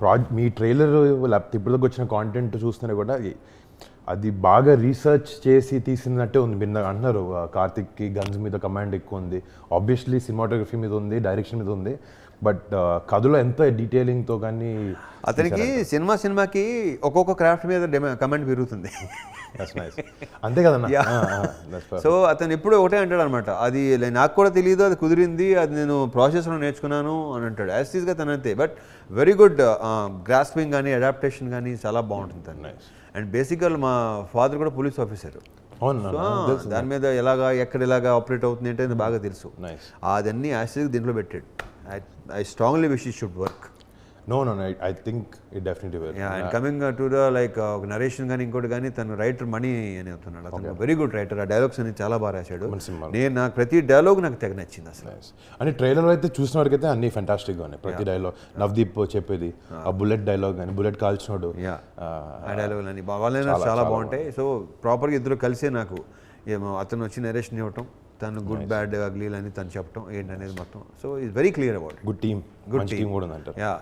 Project మీ trailer లేకపోతే ఇప్పటిదాకా వచ్చిన కాంటెంట్ చూస్తున్నా కూడా అది- బాగా రీసెర్చ్ చేసి తీసినట్టే ఉంది. మీరు అంటున్నారు కార్తిక్కి గన్స్ మీద కమాండ్ ఎక్కువ ఉంది. ఆబ్వియస్లీ సినిమాటోగ్రఫీ మీద ఉంది డైరెక్షన్ మీద ఉంది. బట్ కథలో ఎంత డీటెయిలింగ్తో కానీ అతనికి సినిమా సినిమాకి ఒక్కొక్క క్రాఫ్ట్ మీద కమెంట్ పెరుగుతుంది. అంతే perfect. సో అతను ఎప్పుడు ఒకటే అంటాడు అనమాట అది నాకు కూడా తెలియదు అది కుదిరింది అది నేను ప్రాసెస్లో నేర్చుకున్నాను అని అంటాడు. ఈజ్గా తను అంతే. బట్ వెరీ గుడ్ గ్రాస్పింగ్ కానీ అడాప్టేషన్ కానీ చాలా బాగుంటుంది అండ్ బేసిక్గా మా ఫాదర్ కూడా పోలీస్ ఆఫీసర్. దాని మీద ఎలాగా ఎక్కడ ఎలాగా ఆపరేట్ అవుతుంది అంటే బాగా తెలుసు. అదన్నీ యాసిడ్ దీంట్లో పెట్టాడు I strongly wish should work no no I think it definitely well and coming to the like ఒక నరేషన్ కానీ ఇంకోటి కానీ తను రైటర్ మనీ అని అవుతున్నాడు అతను వెరీ గుడ్ రైటర్ ఆ డైలాగ్స్ అని చాలా బాగా రాశాడు. నేను నాకు ప్రతి డైలాగ్ నాకు తెగ నచ్చింది అసలు. అని ట్రైలర్ అయితే చూసిన వరకైతే అన్ని ఫెంటాస్టిక్గా ఉన్నాయి. ప్రతి డైలాగ్ నవదీప్ చెప్పేది ఆ బుల్లెట్ డైలాగ్ కానీ బుల్లెట్ కాల్చినోడు యా ఆ, డైలాగులు అని వాళ్ళైనా చాలా బాగుంటాయి. సో ప్రాపర్గా ఇద్దరు కలిసే నాకు ఏమో అతను వచ్చి నరేషన్ ఇవ్వటం తను గుడ్ బ్యాడ్ అగ్లీలు అని తను చెప్పటం ఏంటనేది మొత్తం. So is very clear about good team Good మంచి team. టీం కూడా యా